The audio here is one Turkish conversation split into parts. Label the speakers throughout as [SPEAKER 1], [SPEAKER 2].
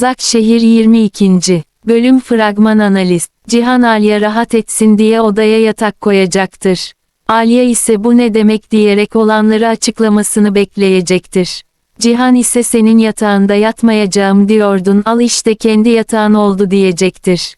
[SPEAKER 1] Başakşehir 22. Bölüm Fragman Analiz Cihan Alya rahat etsin diye odaya yatak koyacaktır. Alya ise bu ne demek diyerek olanları açıklamasını bekleyecektir. Cihan ise senin yatağında yatmayacağım diyordun al işte kendi yatağın oldu diyecektir.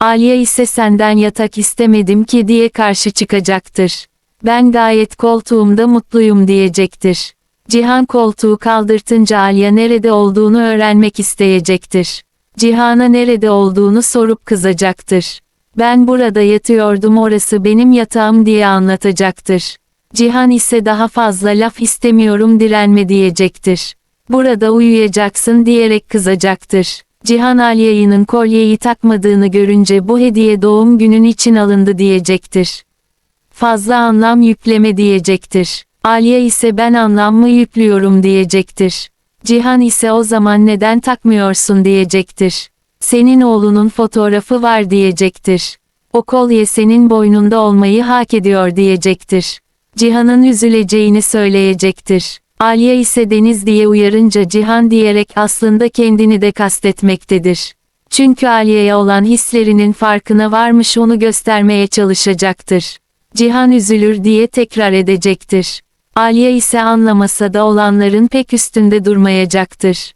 [SPEAKER 1] Alya ise senden yatak istemedim ki diye karşı çıkacaktır. Ben gayet koltuğumda mutluyum diyecektir. Cihan koltuğu kaldırtınca Alya nerede olduğunu öğrenmek isteyecektir. Cihan'a nerede olduğunu sorup kızacaktır. Ben burada yatıyordum orası benim yatağım diye anlatacaktır. Cihan ise daha fazla laf istemiyorum direnme diyecektir. Burada uyuyacaksın diyerek kızacaktır. Cihan Alya'nın kolyeyi takmadığını görünce bu hediye doğum günün için alındı diyecektir. Fazla anlam yükleme diyecektir. Alya ise ben anlam mı yüklüyorum diyecektir. Cihan ise o zaman neden takmıyorsun diyecektir. Senin oğlunun fotoğrafı var diyecektir. O kolye senin boynunda olmayı hak ediyor diyecektir. Cihan'ın üzüleceğini söyleyecektir. Alya ise Deniz diye uyarınca Cihan diyerek aslında kendini de kastetmektedir. Çünkü Alya'ya olan hislerinin farkına varmış onu göstermeye çalışacaktır. Cihan üzülür diye tekrar edecektir. Alya ise anlamasa da olanların pek üstünde durmayacaktır.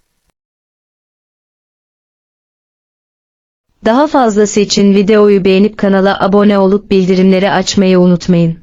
[SPEAKER 2] Daha fazlası için videoyu beğenip kanala abone olup bildirimleri açmayı unutmayın.